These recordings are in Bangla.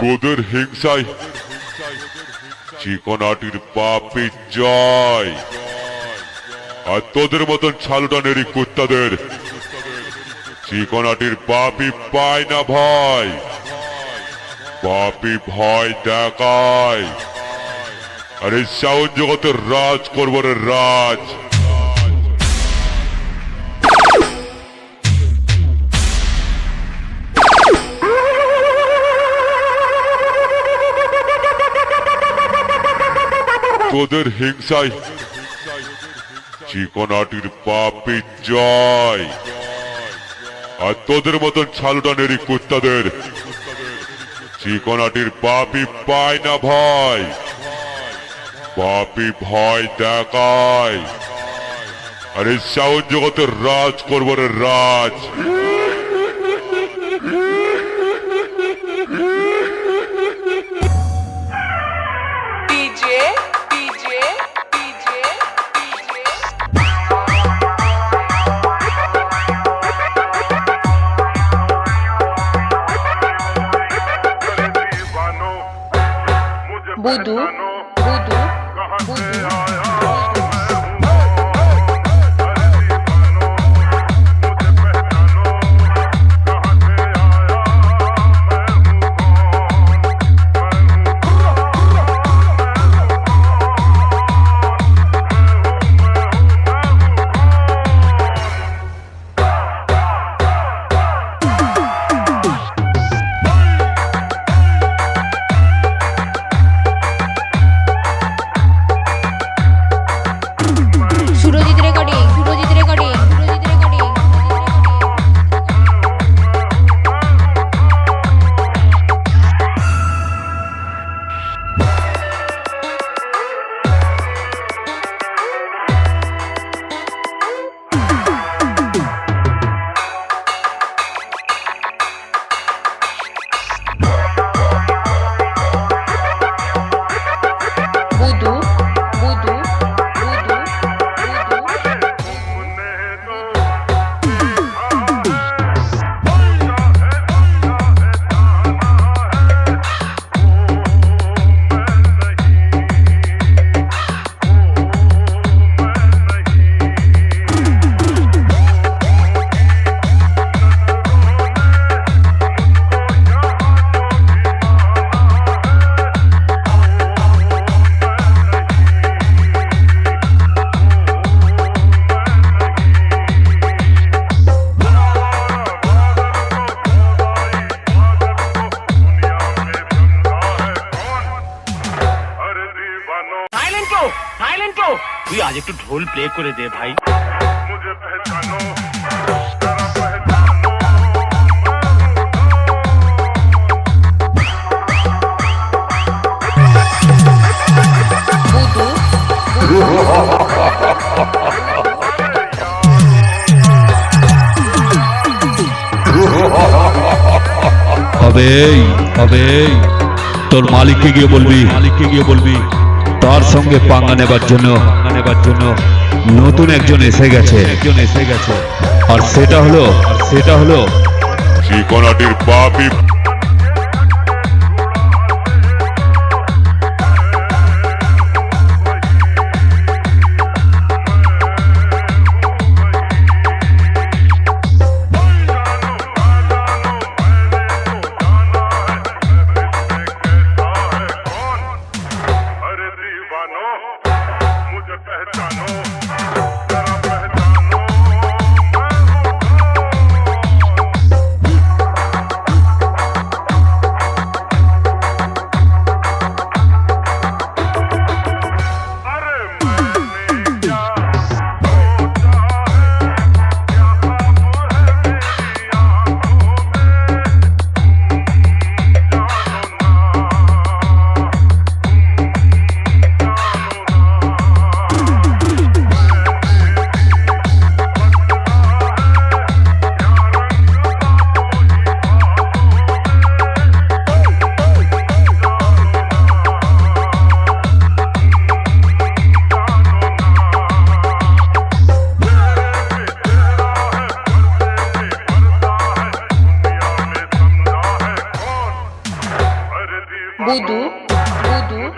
তোদের হিংসায় চিকনাটির পাপে জয়। আর তোদের মতন ছালুটানেরই কুত্তাদের চিকনাটির পাপি পায় না ভয়। পাপি ভয় দেখায়। আরে সাউন্ড জগতের রাজ করব রে রাজ। তোদের হিংসায়। চিকনাটির পাপি জয়। আর তোদের মতন ছালুটানেরই কুত্তাদের। চিকনাটির পাপি পায় না ভয়। পাপি ভয় দেখায়। আর এই সাউন্ড জগতের রাজ করব রে রাজ। Budu, Budu, Budu. তুই আজ একটু ঢোল প্লে করে दे भाई अबे अबे। तोर मालिक के गिए बोलबी। मालिक के गिए बोलबी। তার সঙ্গে পাঙ্গা নেবার জন্য নেবার জন্য নতুন একজন এসে গেছে। একজন এসে গেছে। আর সেটা হলো আর সেটা হলো ঠিকানাটির পাপি दीवानो मुझे पहचानो। Budu, Budu,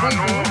Budu.